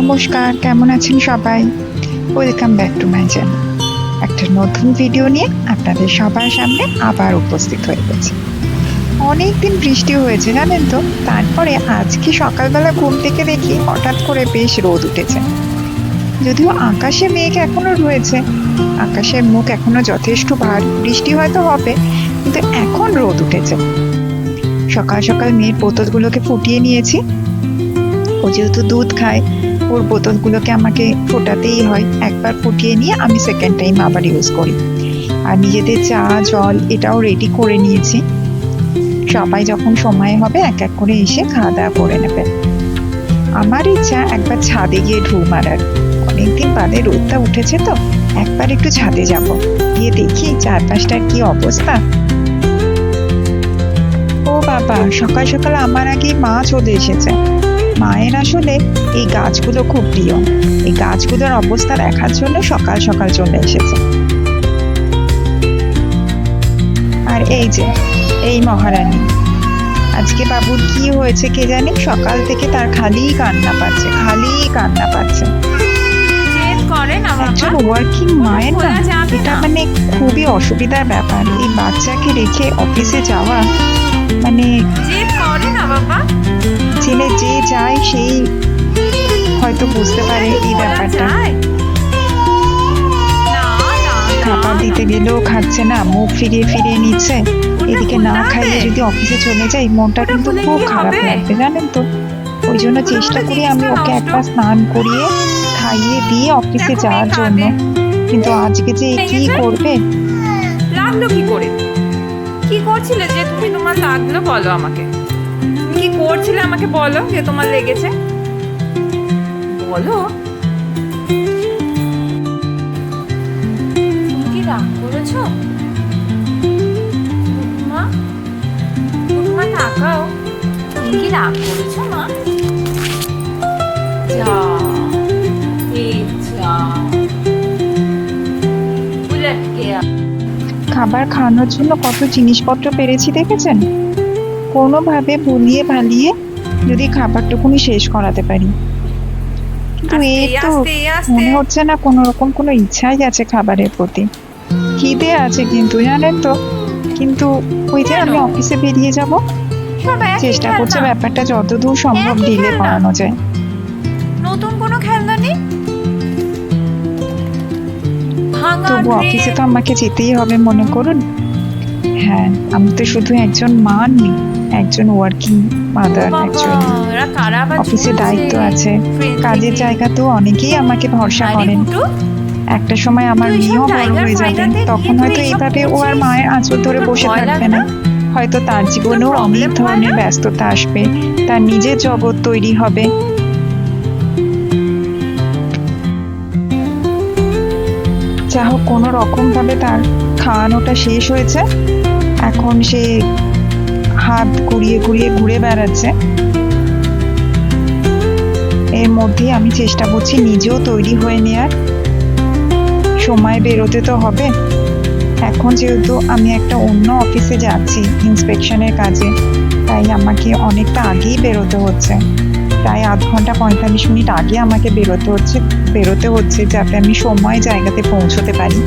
নমস্কার, কেমন আছেন সবাই? Welcome back to my channel একটা নতুন ভিডিও নিয়ে আপনাদের সবার সামনে আবার উপস্থিত হয়ে গেছে। অনেক দিন বৃষ্টি হয়েছে, জানেন তো? তারপরে আজকে সকালবেলা ঘুম থেকে দেখি হঠাৎ করে বেশ রোদ উঠেছে। যদিও আকাশে মেঘ এখনও রয়েছে, আকাশের মুখ এখনও যথেষ্ট ভার। বৃষ্টি হয়তো হবে, কিন্তু এখন রোদ উঠেছে। সকাল সকাল মেয়ের বোতলগুলোকে ফুটিয়ে নিয়েছি। ও যেহেতু দুধ খায় ওর বোতলগুলোকে আমাকে ফোটাতেই হয়। একবার ফুটিয়ে নিয়ে আমি সেকেন্ড টাইম আবার ইউজ করি। আর নিজেদের চা, জল এটাও রেডি করে নিয়েছি। সবাই যখন সময় হবে এক এক করে এসে খাওয়া দাওয়া করে নেবে। আমার ইচ্ছা একবার ছাদে গিয়ে ঢু মারার। অনেকদিন বাদে রোদটা উঠেছে তো, একবার একটু ছাদে যাব। গিয়ে দেখি চারপাশটার কি অবস্থা। ও বাবা, সকাল সকাল আমার আগে মা চলে এসেছে। মায়ের আসলে এই গাছগুলো খুব প্রিয়। এই গাছগুলোর অবস্থা দেখার জন্য সকাল সকাল চলে এসেছে। আর এই যে এই মহারানী। আজকে বাবুর কি হয়েছে কে জানি? সকাল থেকে তার খালি কান্না পাচ্ছে খালি কান্না পাচ্ছে। একজন ওয়ার্কিং মায়ের না এটা মানে খুবই অসুবিধার ব্যাপার। এই বাচ্চাকে রেখে অফিসে যাওয়া মানে করে না বাবা ছেলে যে যায় সেই হয়তো বুঝতে পারে এই ব্যাপারটা। না, না, খাবার দিতে গেলেও খাচ্ছে না মুখ ফিরিয়ে ফিরিয়ে নিচ্ছে। এদিকে না খাইয়ে যদি অফিসে চলে যাই মনটা কিন্তু খুব খারাপ লাগবে জানেন তো? ওই জন্য চেষ্টা করি আমি ওকে। একবার স্নান করিয়ে খাইয়ে দিয়ে অফিসে যাওয়ার জন্য। কিন্তু আজকে যে কি করবে? লাগল কি করে? কি করছিলে যে তুমি তোমার লাগল বলো আমাকে। কি করছিলে আমাকে বলো যে তোমার লেগেছে? বলো। কি রাগ করেছ? মা মা তুমি কি রাগ মা? খাবার খাওয়ানোর জন্য কত জিনিসপত্র পেরেছি দেখেছেন? কোনোভাবে ভুলিয়ে ভালিয়ে যদি খাবারটুকুনি শেষ করাতে পারি। কিন্তু এই তো মনে হচ্ছে না কোনো রকম কোনো ইচ্ছাই আছে খাবারের প্রতি। খিদে আছে কিন্তু জানেন তো? কিন্তু ওই যে আমি অফিসে বেরিয়ে যাব চেষ্টা করছে ব্যাপারটা যতদূর সম্ভব ডিলে করানো যায়। নতুন কোনো খেলনা নেই? তবু অফিসে তো আমাকে যেতেই হবে মনে করুন। হ্যাঁ আমি তো শুধু একজন মা নই একজন ওয়ার্কিং মাদার একজন অফিসে দায়িত্ব আছে। কাজের। জায়গাতেও অনেকেই আমাকে ভরসা করেন। একটা সময় আমার মেয়েও বড় হয়ে যাবে তখন হয়তো এইভাবে ও আর মায়ের আঁচল ধরে বসে থাকবে না? হয়তো তার জীবনেও অনেক ধরনের ব্যস্ততা আসবে তার নিজের জগৎ তৈরি হবে। যা হোক কোনো রকম ভাবে তার খাওয়ানোটা শেষ হয়েছে। এখন সে হাত ঘুরিয়ে ঘুরিয়ে ঘুরে বেড়াচ্ছে। এর মধ্যে আমি চেষ্টা করছি নিজেও তৈরি হয়ে নেয়ার। সময় বেরোতে তো হবে। এখন যেহেতু আমি একটা অন্য অফিসে যাচ্ছি ইন্সপেকশনের কাজে, তাই আমাকে অনেকটা আগেই বেরোতে হচ্ছে। প্রায় আধ ঘণ্টা পঁয়তাল্লিশ মিনিট আগে আমাকে বেরোতে হচ্ছে বেরোতে হচ্ছে যাতে আমি সময় জায়গাতে পৌঁছতে পারি?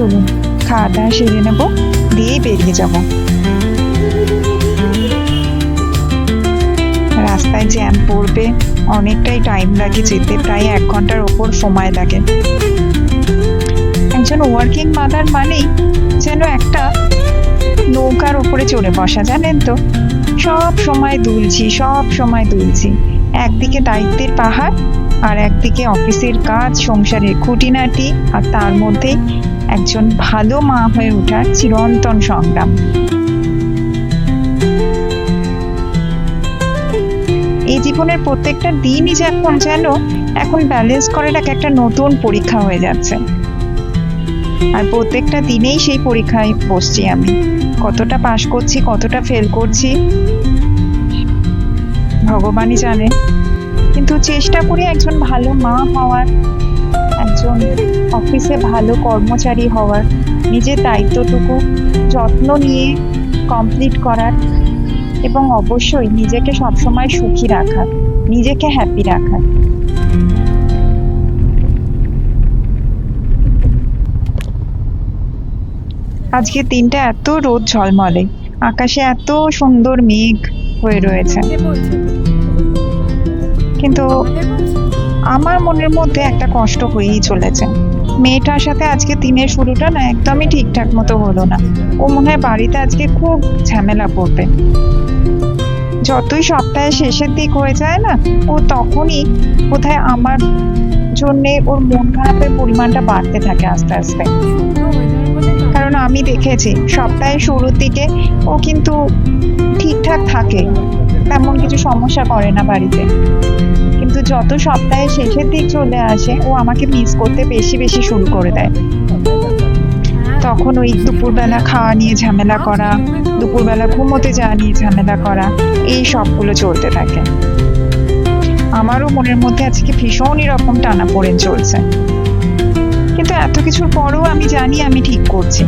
চলুন খাওয়া দাওয়া সেরে নেব, দিয়েই বেরিয়ে যাব। রাস্তায় জ্যাম পড়বে, অনেকটাই টাইম লাগে যেতে, প্রায় এক ঘণ্টার ওপর সময় লাগে। একজন ওয়ার্কিং মাদার মানেই যেন একটা নৌকার ওপরে চড়ে বসা, জানেন তো? সব সময় দুলছি, সব সময় দুলছি। একদিকে দায়িত্বের পাহাড়, আর একদিকে অফিসের কাজ, সংসারের খুঁটিনাটি, আর তার মধ্যে একজন ভালো মা হয়ে ওঠার চিরন্তন সংগ্রাম। এই জীবনের প্রত্যেকটা দিনই যখন যেন, এখন ব্যালেন্স করার এক একটা নতুন পরীক্ষা হয়ে যাচ্ছে। আর প্রত্যেকটা দিনেই সেই পরীক্ষায় বসছি আমি। কতটা পাশ করছি, কতটা ফেল করছি, ভগবানই জানে। কিন্তু চেষ্টা করি একজন ভালো মা হওয়ার। একজন অফিসে ভালো কর্মচারী হওয়ার নিজের দায়িত্বটুকু যত্ন নিয়ে কমপ্লিট করার এবং অবশ্যই নিজেকে সবসময় সুখী রাখার, নিজেকে হ্যাপি রাখার আজকে দিনটা এত রোদ ঝলমলে, আকাশে এত সুন্দর মেঘ হয়ে রয়েছে কিন্তু? আমার মনের মধ্যে একটা কষ্ট হয়েই চলেছে। মেয়েটার সাথে আজকে দিনের শুরুটা না একদমই ঠিকঠাক মতো হলো না। ও মনে হয় বাড়িতে আজকে খুব ঝামেলা পড়বে যতই সপ্তাহের শেষের দিক হয়ে যায় না, ও তখনই কোথায় আমার জন্যে ওর মন খারাপের পরিমাণটা বাড়তে থাকে আস্তে আস্তে। কারণ আমি দেখেছি, সপ্তাহের শুরুর দিকে ও কিন্তু ঠিকঠাক থাকে। তেমন কিছু সমস্যা করে না বাড়িতে। কিন্তু যত সপ্তাহে শেষের দিক চলে আসে, ও আমাকে মিস করতে বেশি বেশি শুরু করে দেয়। তখন ওই দুপুরবেলা খাওয়া নিয়ে ঝামেলা করা, দুপুরবেলা ঘুমোতে যাওয়া নিয়ে ঝামেলা করা, এই সবগুলো চলতে থাকে। আমারও মনের মধ্যে আজকে ভীষণই রকম টানা পড়েন চলছে। কিন্তু এত কিছুর পরেও আমি জানি আমি ঠিক করছি।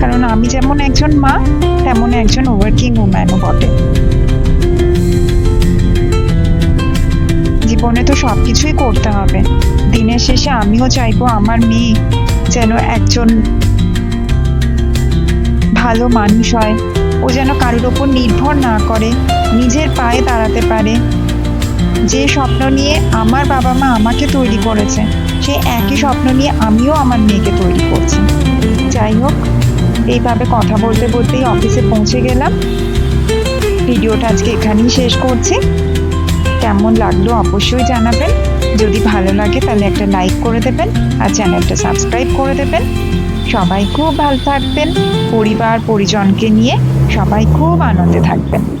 কারণ আমি যেমন একজন মা, তেমন একজন ওয়ার্কিং উম্যানও বটে। জীবনে তো সবকিছুই করতে হবে। দিনের শেষে আমিও চাইব আমার মেয়ে যেন একজন ভালো মানুষ হয়। ও যেন কারোর ওপর নির্ভর না করে, নিজের পায়ে দাঁড়াতে পারে। যে স্বপ্ন নিয়ে আমার বাবা মা আমাকে তৈরি করেছে সেই একই স্বপ্ন নিয়ে আমিও আমার মেয়েকে তৈরি করছি। যাই হোক এইভাবে কথা বলতে বলতেই অফিসে পৌঁছে গেলাম। ভিডিওটা আজকে এখানেই শেষ করছি। কেমন লাগল অবশ্যই জানাবেন। যদি ভালো লাগে তাহলে একটা লাইক করে দেবেন আর চ্যানেলটা সাবস্ক্রাইব করে দেবেন। সবাই খুব ভালো থাকবেন। পরিবার, পরিজনকে নিয়ে সবাই খুব আনন্দে থাকবেন।